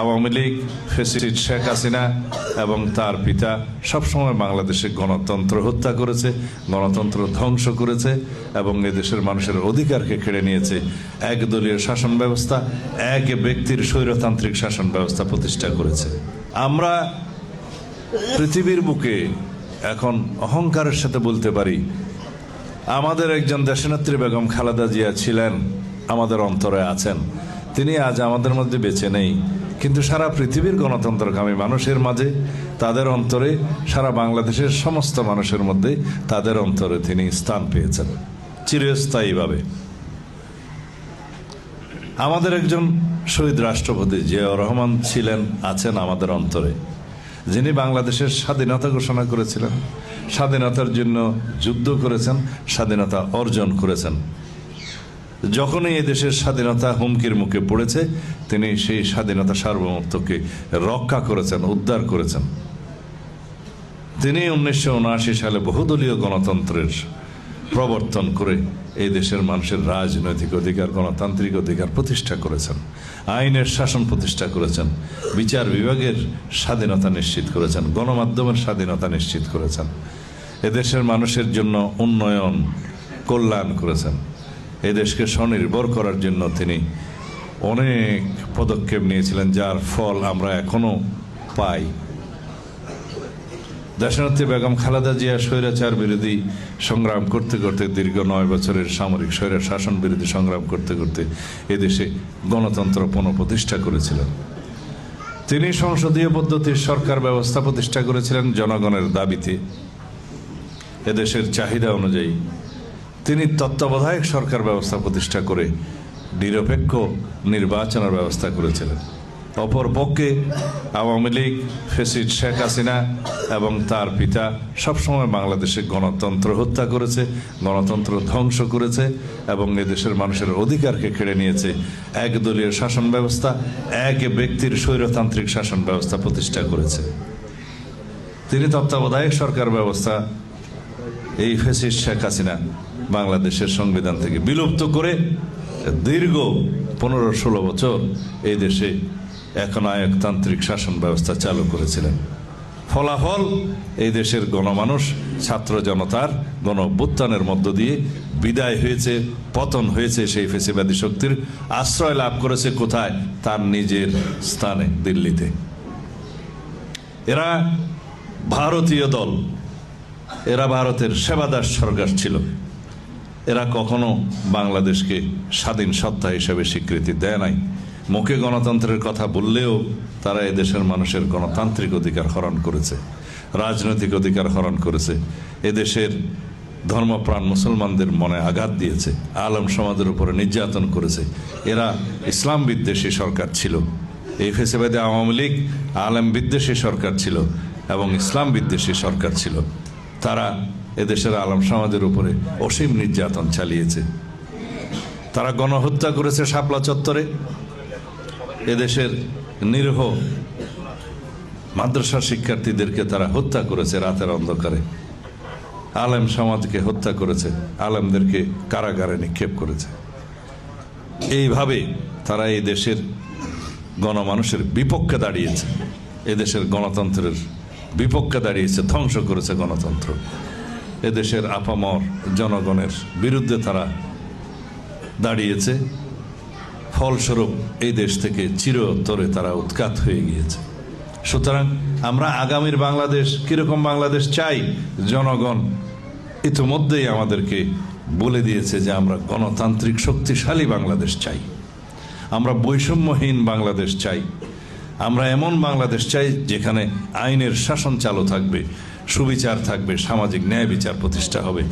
আওয়ামী লীগ ফেসিলিট শেখ হাসিনা এবং তার পিতা সবসময় বাংলাদেশে গণতন্ত্র হত্যা করেছে, গণতন্ত্র ধ্বংস করেছে এবং এদেশের মানুষের অধিকারকে কেড়ে নিয়েছে। একদলীয় শাসন ব্যবস্থা, এক ব্যক্তির স্বৈরতান্ত্রিক শাসন ব্যবস্থা প্রতিষ্ঠা করেছে। আমরা পৃথিবীর বুকে এখন অহংকারের সাথে বলতে পারি, আমাদের একজন দেশনেত্রী বেগম খালেদা জিয়া ছিলেন, আমাদের অন্তরে আছেন। তিনি আজ আমাদের মধ্যে বেঁচে নেই। কিন্তু সারা পৃথিবীর গণতন্ত্রকামী মানুষের মাঝে, তাদের অন্তরে, সারা বাংলাদেশের সমস্ত মানুষের মধ্যে তাদের অন্তরে তিনি স্থান পেয়েছেন, চিরস্থায়ীভাবে। আমাদের একজন শহীদ রাষ্ট্রপতি জিয়াউর রহমান ছিলেন, আছেন আমাদের অন্তরে। যিনি বাংলাদেশের স্বাধীনতা ঘোষণা করেছিলেন, স্বাধীনতার জন্য যুদ্ধ করেছেন, স্বাধীনতা অর্জন করেছেন। যখনই দেশের স্বাধীনতা হুমকির মুখে পড়েছে, তিনি সেই স্বাধীনতা সার্বভৌমত্বকে রক্ষা করেছেন, উদ্ধার করেছেন। তিনি উনিশশো উনআশি সালে বহুদলীয় গণতন্ত্রের প্রবর্তন করে এই দেশের মানুষের রাজনৈতিক অধিকার, গণতান্ত্রিক অধিকার প্রতিষ্ঠা করেছেন। আইনের শাসন প্রতিষ্ঠা করেছেন। বিচার বিভাগের স্বাধীনতা নিশ্চিত করেছেন। গণমাধ্যমের স্বাধীনতা নিশ্চিত করেছেন। এদেশের মানুষের জন্য উন্নয়ন, কল্যাণ করেছেন। এদেশকে স্বনির্ভর করার জন্য তিনি অনেক পদক্ষেপ নিয়েছিলেন, যার ফল আমরা এখনও পাই। দেশনেত্রী বেগম খালেদা জিয়া স্বৈরাচার বিরোধী সংগ্রাম করতে করতে দীর্ঘ নয় বছরের সামরিক স্বৈরা শাসন বিরোধী সংগ্রাম করতে করতে এদেশে গণতন্ত্র পুনঃপ্রতিষ্ঠা করেছিলেন। তিনি সংসদীয় পদ্ধতির সরকার ব্যবস্থা প্রতিষ্ঠা করেছিলেন জনগণের দাবিতে। এদেশের চাহিদা অনুযায়ী তিনি তত্ত্বাবধায়ক সরকার ব্যবস্থা প্রতিষ্ঠা করে নিরপেক্ষ নির্বাচনের ব্যবস্থা করেছিলেন। অপরপক্ষে আওয়ামী লীগ ফেসিড শেখ হাসিনা এবং তার পিতা সবসময় বাংলাদেশে গণতন্ত্র হত্যা করেছে, গণতন্ত্র ধ্বংস করেছে এবং এদেশের মানুষের অধিকারকে কেড়ে নিয়েছে। একদলীয় শাসন ব্যবস্থা, এক ব্যক্তির স্বৈরতান্ত্রিক শাসন ব্যবস্থা প্রতিষ্ঠা করেছে। তিনি তত্ত্বাবধায়ক সরকার ব্যবস্থা, এই ফেসিস শেখ হাসিনা বাংলাদেশের সংবিধান থেকে বিলুপ্ত করে দীর্ঘ পনেরো ষোলো বছর এই দেশে এখন একনায়কতান্ত্রিক শাসন ব্যবস্থা চালু করেছিলেন। ফলাফল, এই দেশের গণমানুষ, ছাত্র জনতার গণ অভ্যুত্থানের মধ্য দিয়ে বিদায় হয়েছে, পতন হয়েছে সেই ফেসিবাদী শক্তির, আশ্রয় লাভ করেছে কোথায়? তার নিজের স্থানে, দিল্লিতে। এরা ভারতীয় দল, এরা ভারতের সেবাদাস সরকার ছিল। এরা কখনো বাংলাদেশকে স্বাধীন সত্তা হিসেবে স্বীকৃতি দেয় নাই। মুখে গণতন্ত্রের কথা বললেও তারা এদেশের মানুষের গণতান্ত্রিক অধিকার হরণ করেছে, রাজনৈতিক অধিকার হরণ করেছে এদেশের ধর্মপ্রাণ মুসলমানদের মনে আঘাত দিয়েছে, আলম সমাজের উপরে নির্যাতন করেছে। এরা ইসলাম বিদ্বেষী সরকার ছিল, এই ফেসেবাদে আওয়ামী লীগ আলম বিদ্বেষী সরকার ছিল এবং ইসলাম বিদ্বেষী সরকার ছিল। তারা এদেশের আলম সমাজের উপরে অসীম নির্যাতন চালিয়েছে। তারা গণহত্যা করেছে শাপলা চত্বরে। এদেশের নিরীহ মাদ্রাসা শিক্ষার্থীদেরকে তারা হত্যা করেছে রাতের অন্ধকারে। আলেম সমাজকে হত্যা করেছে, আলেমদেরকে কারাগারে নিক্ষেপ করেছে। এইভাবে তারা এই দেশের গণমানুষের বিপক্ষে দাঁড়িয়েছে। এদেশের গণতন্ত্রের বিপক্ষে দাঁড়িয়েছে, ধ্বংস করেছে গণতন্ত্র। এদেশের আপামর জনগণের বিরুদ্ধে তারা দাঁড়িয়েছে। ফলস্বরূপ এই দেশ থেকে চিরতরে তারা উৎখাত হয়ে গিয়েছে। সুতরাং আমরা আগামীর বাংলাদেশ, কীরকম বাংলাদেশ চাই? জনগণ ইতিমধ্যেই আমাদেরকে বলে দিয়েছে যে আমরা গণতান্ত্রিক শক্তিশালী বাংলাদেশ চাই। আমরা বৈষম্যহীন বাংলাদেশ চাই। আমরা এমন বাংলাদেশ চাই যেখানে আইনের শাসন চালু থাকবে। সুবিচার থাকবে সামাজিক ন্যায় বিচার প্রতিষ্ঠা হবে।